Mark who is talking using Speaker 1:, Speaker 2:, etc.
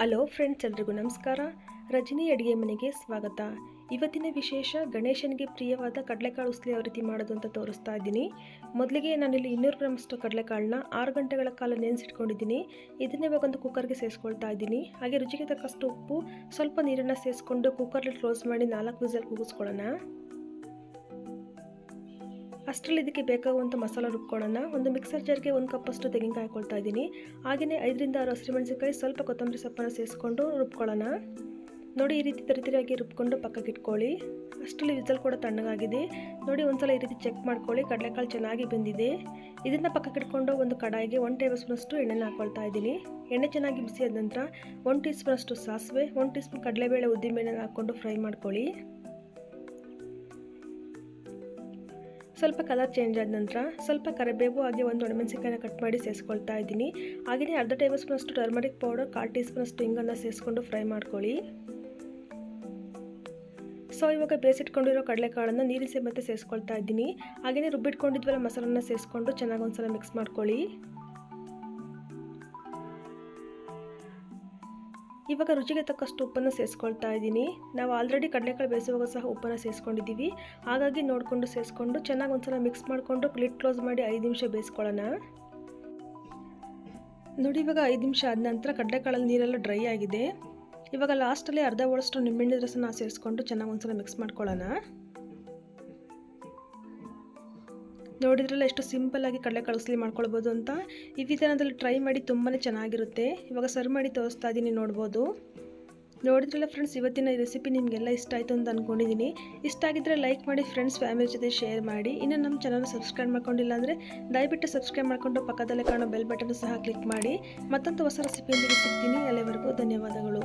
Speaker 1: Hello friends, ಎಲ್ರಿಗೂ ನಮಸ್ಕಾರ. ರಜನಿ ಅಡುಗೆ ಮನೆಗೆ ಸ್ವಾಗತ. ಇವತ್ತಿನ ವಿಶೇಷ ಗಣೇಶನಿಗೆ ಪ್ರಿಯವಾದ ಕಡಲೆಕಾಳು ಉಸ್ಲಿ ಯಾವ ರೀತಿ ಮಾಡೋದು ಅಂತ ತೋರಿಸ್ತಾ ಇದ್ದೀನಿ. ಮೊದಲಿಗೆ ನಾನಿಲ್ಲಿ ಇನ್ನೂರು ಗ್ರಾಮಷ್ಟು ಕಡಲೆಕಾಳನ್ನ ಆರು ಗಂಟೆಗಳ ಕಾಲ ನೆನೆಸಿಟ್ಕೊಂಡಿದ್ದೀನಿ. ಇದನ್ನೇ ಇವಾಗ ಒಂದು ಕುಕ್ಕರ್ಗೆ ಸೇರಿಸ್ಕೊಳ್ತಾ ಇದ್ದೀನಿ. ಹಾಗೆ ರುಚಿಗೆ ತಕ್ಕಷ್ಟು ಉಪ್ಪು, ಸ್ವಲ್ಪ ನೀರನ್ನು ಸೇರಿಸ್ಕೊಂಡು ಕುಕ್ಕರ್ಲಿ ಕ್ಲೋಸ್ ಮಾಡಿ ನಾಲ್ಕು ವಿಸಲ್ ಕೂಗಿಸ್ಕೊಳ್ಳೋಣ ಅಷ್ಟರಲ್ಲಿ ಇದಕ್ಕೆ ಬೇಕಾಗುವಂಥ ಮಸಾಲ ರುಬ್ಕೊಳ್ಳೋಣ. ಒಂದು ಮಿಕ್ಸರ್ ಜಾರ್ಗೆ ಒಂದು ಕಪ್ಪಷ್ಟು ತೆಂಗಿನಕಾಯಿ ಹಾಕೊಳ್ತಾ ಇದ್ದೀನಿ. ಹಾಗೆಯೇ ಐದರಿಂದ ಆರು ಹಸಿಮೆಣಸಿನಕಾಯಿ ಸ್ವಲ್ಪ ಕೊತ್ತಂಬರಿ ಸೊಪ್ಪನ್ನು ಸೇರಿಸ್ಕೊಂಡು ರುಬ್ಕೊಳ್ಳೋಣ. ನೋಡಿ ಈ ರೀತಿ ತರಿತರಿಯಾಗಿ ರುಬ್ಕೊಂಡು ಪಕ್ಕಕ್ಕೆ ಇಟ್ಕೊಳ್ಳಿ. ಅಷ್ಟರಲ್ಲಿ ವಿಸಲ್ ಕೂಡ ತಣ್ಣಗಾಗಿದೆ. ನೋಡಿ ಒಂದ್ಸಲ ಈ ರೀತಿ ಚೆಕ್ ಮಾಡ್ಕೊಳ್ಳಿ, ಕಡಲೆಕಾಳು ಚೆನ್ನಾಗಿ ಬೆಂದಿದೆ. ಇದನ್ನು ಪಕ್ಕಕ್ಕೆ ಇಟ್ಕೊಂಡು ಒಂದು ಕಡಾಯಿಗೆ ಒನ್ ಟೇಬಲ್ ಸ್ಪೂನಷ್ಟು ಎಣ್ಣೆನ ಹಾಕೊಳ್ತಾ ಇದ್ದೀನಿ. ಎಣ್ಣೆ ಚೆನ್ನಾಗಿ ಬಿಸಿ ಆದ ನಂತರ ಒನ್ ಟೀ ಸ್ಪೂನಷ್ಟು ಸಾಸಿವೆ ಒನ್ ಟೀ ಸ್ಪೂನ್ ಕಡಲೆಬೇಳೆ, ಉದ್ದಿನಬೇಳೆನ ಹಾಕ್ಕೊಂಡು ಫ್ರೈ ಮಾಡ್ಕೊಳ್ಳಿ. ಸ್ವಲ್ಪ ಕಲರ್ ಚೇಂಜ್ ಆದ ನಂತರ ಸ್ವಲ್ಪ ಕರಿಬೇವು ಹಾಗೆ ಒಂದು ಒಣಮೆಣಸಿಕಾಯಿನ ಕಟ್ ಮಾಡಿ ಸೇರಿಸ್ಕೊಳ್ತಾ ಇದ್ದೀನಿ. ಹಾಗೆಯೇ ಅರ್ಧ ಟೇಬಲ್ ಸ್ಪೂನಷ್ಟು ಟರ್ಮರಿಕ್ ಪೌಡರ್ ಕಾಲು ಟೀ ಸ್ಪೂನಷ್ಟು ಹಿಂಗನ್ನು ಸೇರಿಸ್ಕೊಂಡು ಫ್ರೈ ಮಾಡ್ಕೊಳ್ಳಿ. ಸೊ ಇವಾಗ ಬೇಯಿಸಿಟ್ಕೊಂಡಿರೋ ಕಡಲೆಕಾಳನ್ನು ನೀರಿಸಿ ಮತ್ತೆ ಸೇರಿಸ್ಕೊಳ್ತಾ ಇದ್ದೀನಿ. ಹಾಗೆಯೇ ರುಬ್ಬಿಟ್ಕೊಂಡಿದ್ವಲ್ಲ ಮಸಾಲನ್ನ ಸೇರಿಸ್ಕೊಂಡು ಚೆನ್ನಾಗಿ ಒಂದ್ಸಲ ಮಿಕ್ಸ್ ಮಾಡ್ಕೊಳ್ಳಿ. ಇವಾಗ ರುಚಿಗೆ ತಕ್ಕಷ್ಟು ಉಪ್ಪನ್ನು ಸೇರಿಸ್ಕೊಳ್ತಾ ಇದ್ದೀನಿ. ನಾವು ಆಲ್ರೆಡಿ ಕಡಲೆಕಾಳು ಬೇಯಿಸುವಾಗ ಸಹ ಉಪ್ಪನ್ನು ಸೇರಿಸ್ಕೊಂಡಿದ್ದೀವಿ ಹಾಗಾಗಿ ನೋಡಿಕೊಂಡು ಸೇರಿಸ್ಕೊಂಡು ಚೆನ್ನಾಗಿ ಒಂದ್ಸಲ ಮಿಕ್ಸ್ ಮಾಡಿಕೊಂಡು ಲಿಡ್ ಕ್ಲೋಸ್ ಮಾಡಿ ಐದು ನಿಮಿಷ ಬೇಯಿಸ್ಕೊಳ್ಳೋಣ. ನೋಡಿ, ಇವಾಗ ಐದು ನಿಮಿಷ ಆದ ನಂತರ ಕಡಲೆಕಾಳಲ್ಲಿ ನೀರೆಲ್ಲ ಡ್ರೈ ಆಗಿದೆ. ಇವಾಗ ಲಾಸ್ಟಲ್ಲಿ ಅರ್ಧ ಒಳಷ್ಟು ನಿಂಬೆಣ್ಣೆ ರಸನ ಸೇರಿಸ್ಕೊಂಡು ಚೆನ್ನಾಗಿ ಒಂದ್ಸಲ ಮಿಕ್ಸ್ ಮಾಡ್ಕೊಳ್ಳೋಣ. ನೋಡಿದ್ರಲ್ಲ ಎಷ್ಟು ಸಿಂಪಲ್ಲಾಗಿ ಕಡಲೆ ಕಳಿಸ್ಲಿ ಮಾಡ್ಕೊಳ್ಬೋದು ಅಂತ. ಈ ವಿಧಾನದಲ್ಲಿ ಟ್ರೈ ಮಾಡಿ ತುಂಬಾ ಚೆನ್ನಾಗಿರುತ್ತೆ. ಇವಾಗ ಸರ್ವ್ ಮಾಡಿ ತೋರಿಸ್ತಾ ಇದ್ದೀನಿ ನೋಡ್ಬೋದು. ನೋಡಿದ್ರಲ್ಲ ಫ್ರೆಂಡ್ಸ್ ಇವತ್ತಿನ ರೆಸಿಪಿ ನಿಮಗೆಲ್ಲ ಇಷ್ಟ ಆಯಿತು ಅಂತ ಅಂದ್ಕೊಂಡಿದ್ದೀನಿ ಇಷ್ಟ ಆಗಿದ್ದರೆ ಲೈಕ್ ಮಾಡಿ ಫ್ರೆಂಡ್ಸ್ ಫ್ಯಾಮಿಲಿ ಜೊತೆ ಶೇರ್ ಮಾಡಿ. ಇನ್ನು ನಮ್ಮ ಚಾನಲ್ ಸಬ್ಸ್ಕ್ರೈಬ್ ಮಾಡ್ಕೊಂಡಿಲ್ಲ ಅಂದರೆ ದಯವಿಟ್ಟು ಸಬ್ಸ್ಕ್ರೈಬ್ ಮಾಡಿಕೊಂಡು ಪಕ್ಕದಲ್ಲೇ ಕಾಣೋ ಬೆಲ್ ಬಟನ್ ಸಹ ಕ್ಲಿಕ್ ಮಾಡಿ. ಮತ್ತೊಂದು ಹೊಸ ರೆಸಿಪಿಯೊಂದಿಗೆ ಸಿಗ್ತೀನಿ. ಅಲ್ಲಿವರೆಗೂ ಧನ್ಯವಾದಗಳು.